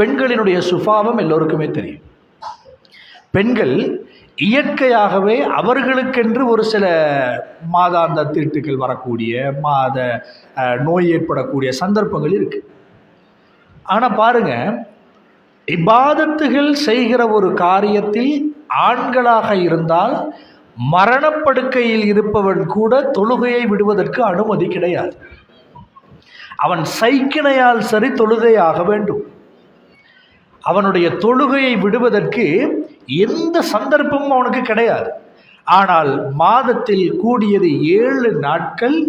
பெண்களினுடைய சுபாவம் எல்லோருக்குமே தெரியும். பெண்கள் இயற்கையாகவே அவர்களுக்கென்று ஒரு சில மாதாந்த தீட்டுகள் வரக்கூடிய மாத நோய் ஏற்படக்கூடிய சந்தர்ப்பங்கள் இருக்குது ஆனால் பாருங்க இபாதத்துகள் செய்கிற ஒரு காரியத்தில் ஆண்களாக இருந்தால் மரணப்படுக்கையில் இருப்பவன் கூட தொழுகையை விடுவதற்கு அனுமதி கிடையாது. அவன் சைக்கிணையால் சரி தொழுகையாக வேண்டும். அவனுடைய தொழுகையை விடுவதற்கு எந்த சந்தர்ப்பமும் அவனுக்கு கிடையாது. ஆனால் மாதத்தில் கூடியது ஏழு நாட்கள்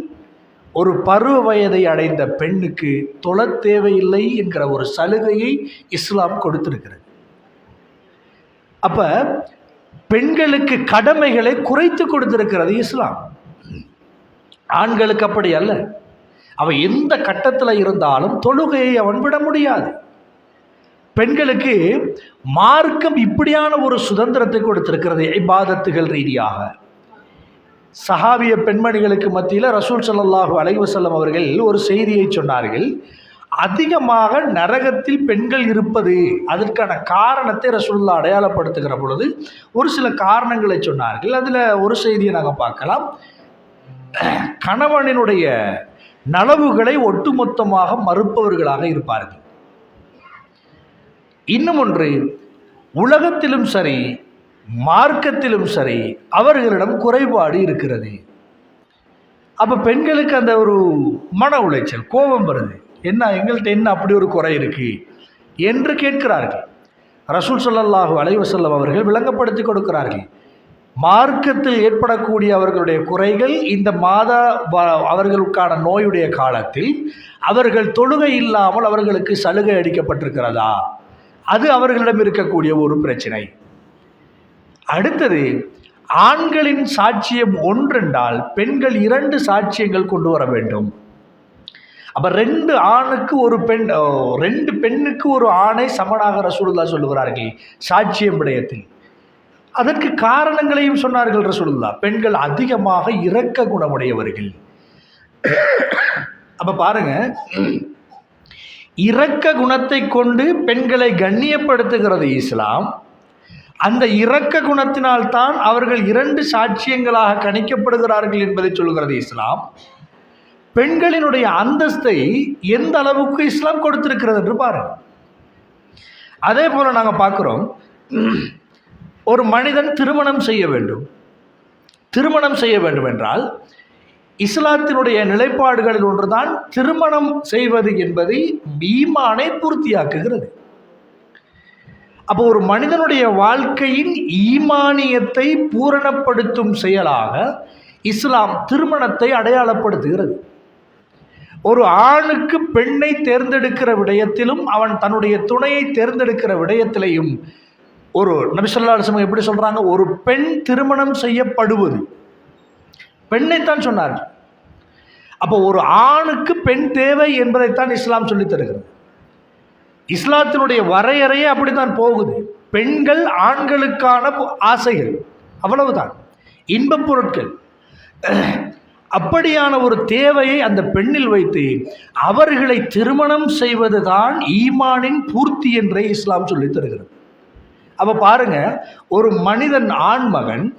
ஒரு பருவ வயதை அடைந்த பெண்ணுக்கு தொழத் தேவையில்லை என்கிற ஒரு சலுகையை இஸ்லாம் கொடுத்திருக்கிறது. அப்ப பெண்களுக்கு கடமைகளை குறைத்து கொடுத்திருக்கிறது இஸ்லாம். ஆண்களுக்கு அப்படி அல்ல. அவன் எந்த கட்டத்தில் இருந்தாலும் தொழுகையை அவன் விட முடியாது. பெண்களுக்கு மார்க்கம் இப்படியான ஒரு சுதந்திரத்தை கொடுத்திருக்கிறது இபாதத்துகள் ரீதியாக. சஹாபிய பெண்மணிகளுக்கு மத்தியில் ரசூல் சல்லாஹூ அலைவசல்லம் அவர்கள் ஒரு செய்தியை சொன்னார்கள். அதிகமாக நரகத்தில் பெண்கள் இருப்பது அதற்கான காரணத்தை ரசூல்லா அடையாளப்படுத்துகிற பொழுது ஒரு சில காரணங்களை சொன்னார்கள். அதில் ஒரு செய்தியை நாங்கள் பார்க்கலாம். கணவனினுடைய நலவுகளை ஒட்டுமொத்தமாக மறுப்பவர்களாக இருப்பார்கள். இன்னும் ஒன்று உலகத்திலும் சரி மார்க்கத்திலும் சரி அவர்களிடம் குறைபாடு இருக்கிறது. அப்போ பெண்களுக்கு அந்த ஒரு மன உளைச்சல் கோபம் வருது. என்ன எங்கள்கிட்ட என்ன அப்படி ஒரு குறை இருக்கு? என்று கேட்கிறார்கள். ரசூல் சொல்லல்லாஹு அலைவசல்லம் அவர்கள் விளங்கப்படுத்தி கொடுக்கிறார்கள். மார்க்கத்தில் ஏற்படக்கூடிய அவர்களுடைய குறைகள் இந்த மாத அவர்களுக்கான நோயுடைய காலத்தில் அவர்கள் தொழுகை இல்லாமல் அவர்களுக்கு சலுகை அளிக்கப்பட்டிருக்கிறதா? அது அவர்களிடம் இருக்கக்கூடிய ஒரு பிரச்சனை. அடுத்தது ஆண்களின் சாட்சியம் ஒன்றென்றால் பெண்கள் இரண்டு சாட்சியங்கள் கொண்டு வர வேண்டும். அப்போ ரெண்டு ஆணுக்கு ஒரு பெண் ரெண்டு பெண்ணுக்கு ஒரு ஆணை சமனாக ரசூலுல்லா சொல்லுகிறார்கள் சாட்சியம் விடயத்தில். அதற்கு காரணங்களையும் சொன்னார்கள் ரசூலுல்லா பெண்கள் அதிகமாக இரக்க குணமுடையவர்கள். அப்போ பாருங்கள் இரக்க குணத்தை கொண்டு பெண்களை கண்ணியப்படுத்துகிறது இஸ்லாம். அந்த இரக்க குணத்தினால் தான் அவர்கள் இரண்டு சாட்சியங்களாக கணிக்கப்படுகிறார்கள் என்பதை சொல்கிறது இஸ்லாம். பெண்களினுடைய அந்தஸ்தை எந்த அளவுக்கு இஸ்லாம் கொடுத்திருக்கிறது என்று பாருங்கள் அதே போல் நாங்கள் பார்க்குறோம் ஒரு மனிதன் திருமணம் செய்ய வேண்டும். திருமணம் செய்ய வேண்டும் என்றால் இஸ்லாத்தினுடைய நிலைப்பாடுகளில் ஒன்றுதான் திருமணம் செய்வது என்பதை ஈமானை பூர்த்தியாக்குகிறது. அப்போ ஒரு மனிதனுடைய வாழ்க்கையின் ஈமானியத்தை பூரணப்படுத்தும் செயலாக இஸ்லாம் திருமணத்தை அடையாளப்படுத்துகிறது. ஒரு ஆணுக்கு பெண்ணை தேர்ந்தெடுக்கிற விடயத்திலும் அவன் தன்னுடைய துணையை தேர்ந்தெடுக்கிற விடயத்திலையும் ஒரு நபிசல்லா எப்படி சொல்கிறாங்க ஒரு பெண் திருமணம் செய்யப்படுவது பெண்ணைத்தான் சொன்னார்கள். அப்போ ஒரு ஆணுக்கு பெண் தேவை என்பதைத்தான் இஸ்லாம் சொல்லித் தருகிறது. இஸ்லாத்தினுடைய வரையறையே அப்படித்தான் போகுது. பெண்கள் ஆண்களுக்கான ஆசைகள் அவ்வளவுதான். இன்பப் பொருட்கள். அப்படியான ஒரு தேவையை அந்த பெண்ணில் வைத்து அவர்களை திருமணம் செய்வதுதான் ஈமானின் பூர்த்தி என்றே இஸ்லாம் சொல்லித் தருகிறது. அப்போ பாருங்க ஒரு மனிதன் ஆண்மகன்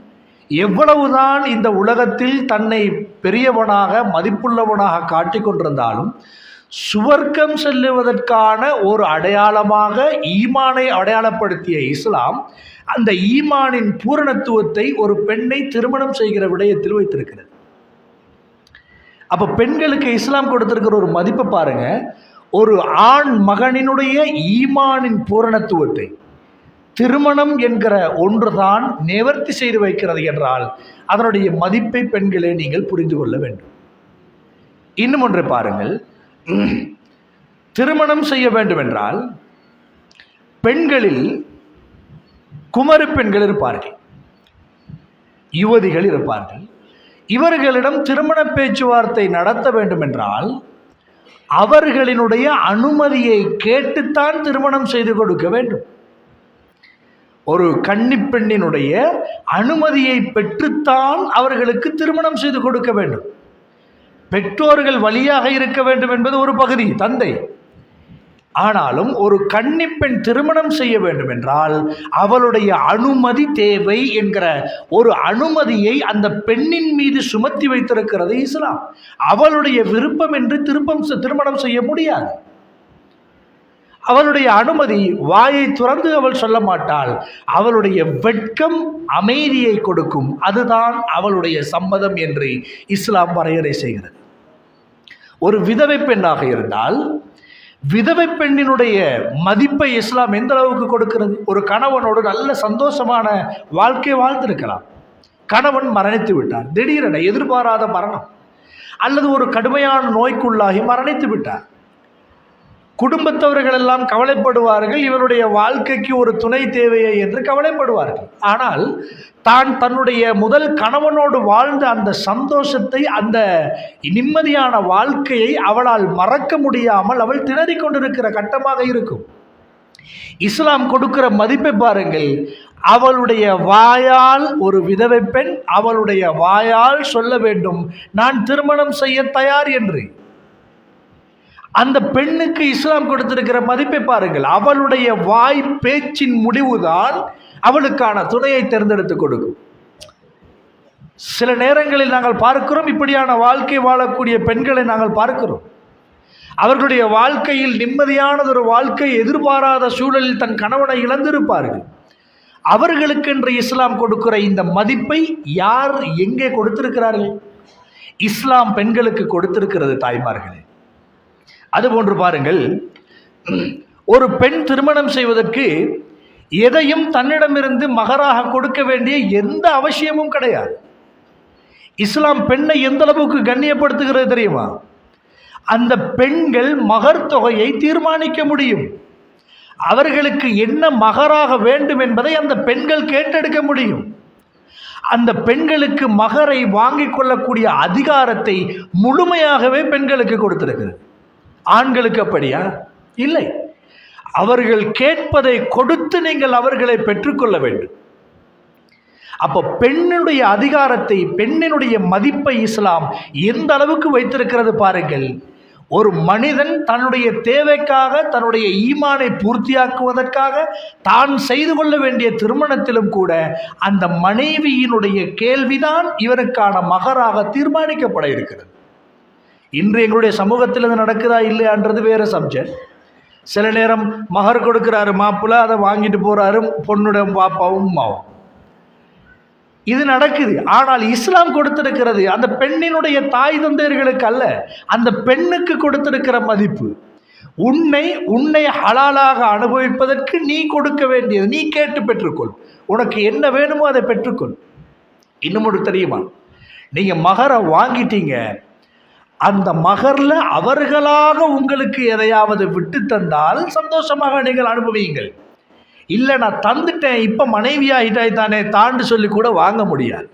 எவ்வளவுதான் இந்த உலகத்தில் தன்னை பெரியவனாக மதிப்புள்ளவனாக காட்டிக்கொண்டிருந்தாலும் சுவர்க்கம் செல்லுவதற்கான ஒரு அடையாளமாக ஈமானை அடையாளப்படுத்திய இஸ்லாம் அந்த ஈமானின் பூரணத்துவத்தை ஒரு பெண்ணை திருமணம் செய்கிற விடயத்தில் வைத்திருக்கிறது. அப்ப பெண்களுக்கு இஸ்லாம் கொடுத்திருக்கிற ஒரு மதிப்பை பாருங்க ஒரு ஆண் மகனினுடைய ஈமானின் பூரணத்துவத்தை. திருமணம் என்கிற ஒன்றுதான் நிவர்த்தி செய்து வைக்கிறது என்றால் அதனுடைய மதிப்பை பெண்களே நீங்கள் புரிந்து கொள்ள வேண்டும். இன்னும் ஒன்று பாருங்கள். திருமணம் செய்ய வேண்டும் என்றால் பெண்களில் குமரி பெண்கள் இருப்பார்கள். யுவதிகள் இருப்பார்கள். இவர்களிடம் திருமண பேச்சுவார்த்தை நடத்த வேண்டும் என்றால் அவர்களினுடைய அனுமதியை கேட்டுத்தான் திருமணம் செய்து கொடுக்க வேண்டும். ஒரு கன்னிப் பெண்ணினுடைய அனுமதியை பெற்றுத்தான் அவர்களுக்கு திருமணம் செய்து கொடுக்க வேண்டும். பெற்றோர்கள் வழியாக இருக்க வேண்டும் என்பது ஒரு பகுதி தந்தை. ஆனாலும் ஒரு கன்னிப்பெண் திருமணம் செய்ய வேண்டும் என்றால் அவளுடைய அனுமதி தேவை என்கிற ஒரு அனுமதியை அந்த பெண்ணின் மீது சுமத்தி வைத்திருக்கிறது இஸ்லாம். அவளுடைய விருப்பம் என்று திருப்பம் திருமணம் செய்ய முடியாது. அவளுடைய அனுமதி வாயை துறந்து அவள் சொல்ல மாட்டாள். அவளுடைய வெட்கம் அமைதியை கொடுக்கும். அதுதான் அவளுடைய சம்மதம் என்று இஸ்லாம் வரையறை செய்கிறது. ஒரு விதவை பெண்ணாக இருந்தால் விதவை பெண்ணினுடைய மதிப்பை இஸ்லாம் எந்த அளவுக்கு கொடுக்கிறது? ஒரு கணவனோடு நல்ல சந்தோஷமான வாழ்க்கை வாழ்ந்திருக்கலாம். கணவன் மரணித்து விட்டார். திடீரென எதிர்பாராத மரணம். அல்லது ஒரு கடுமையான நோய்க்குள்ளாகி மரணித்து விட்டார். குடும்பத்தவர்கள் எல்லாம் கவலைப்படுவார்கள் இவருடைய வாழ்க்கைக்கு ஒரு துணை தேவையே என்று கவலைப்படுவார்கள். ஆனால் தான் தன்னுடைய முதல் கணவனோடு வாழ்ந்த அந்த சந்தோஷத்தை அந்த நிம்மதியான வாழ்க்கையை அவளால் மறக்க முடியாமல் அவள் திணறிக் கொண்டிருக்கிற கட்டமாக இருக்கும். இஸ்லாம் கொடுக்கிற மதிப்பை பாருங்கள். அவளுடைய வாயால் ஒரு விதவை பெண் அவளுடைய வாயால் சொல்ல வேண்டும் நான் திருமணம் செய்ய தயார் என்று. அந்த பெண்ணுக்கு இஸ்லாம் கொடுத்திருக்கிற மதிப்பை பாருங்கள். அவளுடைய வாய் பேச்சின் முடிவுதான் அவளுக்கான துணையை தேர்ந்தெடுத்து கொடுக்கும். சில நேரங்களில் நாங்கள் பார்க்கிறோம் இப்படியான வாழ்க்கை வாழக்கூடிய பெண்களை நாங்கள் பார்க்கிறோம். அவர்களுடைய வாழ்க்கையில் நிம்மதியானதொரு வாழ்க்கை எதிர்பாராத சூழலில் தன் கணவனை இழந்திருப்பார்கள். அவர்களுக்கென்று இஸ்லாம் கொடுக்கிற இந்த மதிப்பை யார் எங்கே கொடுத்திருக்கிறார்கள்? இஸ்லாம் பெண்களுக்கு கொடுத்திருக்கிறது தாய்மார்களே. அதுபோன்று பாருங்கள். ஒரு பெண் திருமணம் செய்வதற்கு எதையும் தன்னிடமிருந்து மகராக கொடுக்க வேண்டிய எந்த அவசியமும் கிடையாது. இஸ்லாம் பெண்ணை எந்த அளவுக்கு கண்ணியப்படுத்துகிறது தெரியுமா? அந்த பெண்கள் மகர் தொகையை தீர்மானிக்க முடியும். அவர்களுக்கு என்ன மகராக வேண்டும் என்பதை அந்த பெண்கள் கேட்டெடுக்க முடியும். அந்த பெண்களுக்கு மகரை வாங்கிக் கொள்ளக்கூடிய அதிகாரத்தை முழுமையாகவே பெண்களுக்கு கொடுத்திருக்கிறது. ஆண்களுக்கு அப்படியா? இல்லை. அவர்கள் கேட்பதை கொடுத்து நீங்கள் அவர்களை பெற்றுக்கொள்ள வேண்டும். அப்போ பெண்ணுடைய அதிகாரத்தை பெண்ணினுடைய மதிப்பை இஸ்லாம் எந்த அளவுக்கு வைத்திருக்கிறது பாருங்கள். ஒரு மனிதன் தன்னுடைய தேவைக்காக தன்னுடைய ஈமானை பூர்த்தியாக்குவதற்காக தான் செய்து கொள்ள வேண்டிய திருமணத்திலும் கூட அந்த மனைவியினுடைய கேள்விதான் இவருக்கான மகராக தீர்மானிக்கப்பட இருக்கிறது. இன்று எங்களுடைய சமூகத்தில் இது நடக்குதா இல்லையான்றது வேறு சப்ஜெக்ட் சில நேரம் மகர் கொடுக்குறாரு மாப்பிள்ளை அதை வாங்கிட்டு போகிறாரு பொண்ணுடைய பாப்பாவும் அம்மாவும் இது நடக்குது. ஆனால் இஸ்லாம் கொடுத்திருக்கிறது அந்த பெண்ணினுடைய தாய் தந்தையர்களுக்கு அல்ல அந்த பெண்ணுக்கு கொடுத்திருக்கிற மதிப்பு. உன்னை உன்னை ஹலாலாக அனுபவிப்பதற்கு நீ கொடுக்க வேண்டியது. நீ கேட்டு பெற்றுக்கொள். உனக்கு என்ன வேணுமோ அதை பெற்றுக்கொள். இன்னும் ஒரு தெரியுமா? நீங்கள் மகரை வாங்கிட்டீங்க அந்த மகரில் அவர்களாக உங்களுக்கு எதையாவது விட்டு தந்தால் சந்தோஷமாக நீங்கள் அனுபவியுங்கள். இல்லை நான் தந்துட்டேன் இப்போ மனைவியாகிட்டாய் தானே தாண்டு சொல்லி கூட வாங்க முடியாது.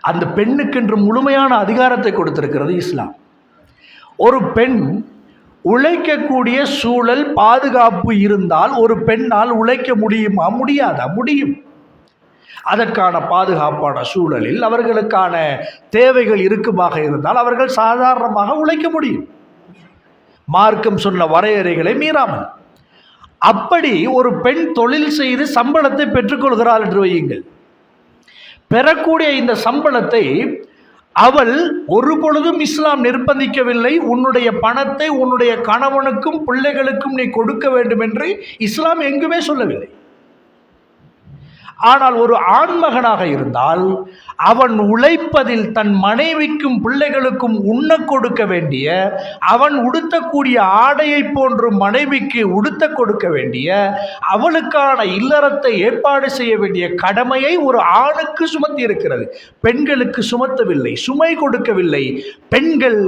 அந்த பெண்ணுக்கென்று முழுமையான அதிகாரத்தை கொடுத்திருக்கிறது இஸ்லாம். ஒரு பெண் உழைக்கக்கூடிய சூழல் பாதுகாப்பு இருந்தால் ஒரு பெண்ணால் உழைக்க முடியுமா? முடியாதா? முடியும். அதற்கான பாதுகாப்பான சூழலில் அவர்களுக்கான தேவைகள் இருக்குமாக இருந்தால் அவர்கள் சாதாரணமாக உழைக்க முடியும். மார்க்கம் சொன்ன வரையறைகளை மீறாமல். அப்படி ஒரு பெண் தொழில் செய்து சம்பளத்தை பெற்றுக்கொள்கிறாள் என்று வையுங்கள். பெறக்கூடிய இந்த சம்பளத்தை அவள் ஒரு பொழுதும் இஸ்லாம் நிர்பந்திக்கவில்லை. உன்னுடைய பணத்தை உன்னுடைய கணவனுக்கும் பிள்ளைகளுக்கும் நீ கொடுக்க வேண்டும் என்று இஸ்லாம் எங்குமே சொல்லவில்லை. ஆனால் ஒரு ஆண்மகனாக இருந்தால் அவன் உழைப்பதில் தன் மனைவிக்கும் பிள்ளைகளுக்கும் உண்ண கொடுக்க வேண்டிய அவன் உடுத்தக்கூடிய ஆடையை போன்று மனைவிக்கு உடுத்த கொடுக்க வேண்டிய அவளுக்கான இல்லறத்தை ஏற்பாடு செய்ய வேண்டிய கடமையை ஒரு ஆணுக்கு சுமத்தி இருக்கிறது பெண்களுக்கு சுமத்தவில்லை சுமை கொடுக்கவில்லை. பெண்கள்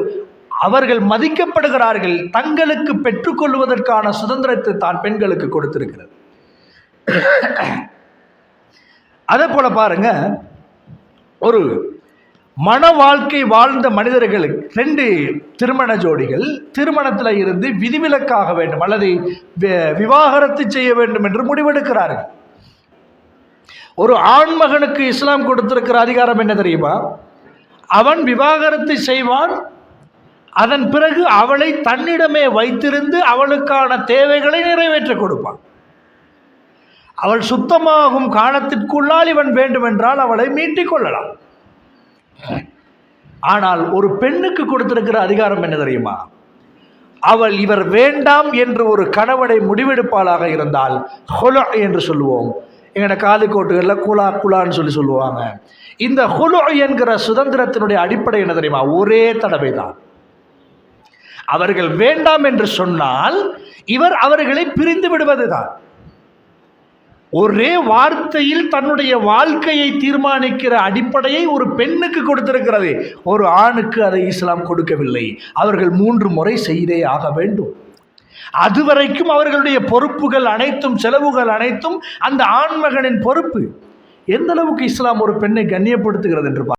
அவர்கள் மதிக்கப்படுகிறார்கள் தங்களுக்கு பெற்றுக்கொள்வதற்கான சுதந்திரத்தை தான் பெண்களுக்கு கொடுத்திருக்கிறது. அதே போல் பாருங்க ஒரு மன வாழ்க்கை வாழ்ந்த மனிதர்களுக்கு ரெண்டு திருமண ஜோடிகள் திருமணத்தில் இருந்து விதிவிலக்காக வேண்டும் அல்லது விவாகரத்து செய்ய வேண்டும் என்று முடிவெடுக்கிறார்கள். ஒரு ஆண்மகனுக்கு இஸ்லாம் கொடுத்திருக்கிற அதிகாரம் என்ன தெரியுமா? அவன் விவாகரத்து செய்வான் அதன் பிறகு அவளை தன்னிடமே வைத்திருந்து அவளுக்கான தேவைகளை நிறைவேற்ற கொடுப்பான். அவள் சுத்தமாகும் காலத்திற்குள்ளால் இவன் வேண்டுமென்றால் அவளை மீட்டிக் கொள்ளலாம். ஆனால் ஒரு பெண்ணுக்கு கொடுத்திருக்கிற அதிகாரம் என்ன தெரியுமா? அவள் இவர் வேண்டாம் என்று ஒரு கணவனை முடிவெடுப்பாளாக இருந்தால் ஹொலோ என்று சொல்லுவோம். எங்களோட காது கோட்டுகளில் குலா குலான்னு சொல்லி சொல்லுவாங்க. இந்த ஹொலோ என்கிற சுதந்திரத்தினுடைய அடிப்படை என்ன தெரியுமா? ஒரே தடவை தான் அவர்கள் வேண்டாம் என்று சொன்னால் இவர் அவர்களை பிரிந்து விடுவது தான் ஒரே வார்த்தையில் தன்னுடைய வாழ்க்கையை தீர்மானிக்கிற அடிப்படையை ஒரு பெண்ணுக்கு கொடுத்திருக்கிறது. ஒரு ஆணுக்கு அதை இஸ்லாம் கொடுக்கவில்லை. அவர்கள் மூன்று முறை செய்தே ஆக வேண்டும். அதுவரைக்கும் அவர்களுடைய பொறுப்புகள் அனைத்தும் செலவுகள் அனைத்தும் அந்த ஆண்மகனின் பொறுப்பு. எந்த அளவுக்கு இஸ்லாம் ஒரு பெண்ணை கண்ணியப்படுத்துகிறது என்று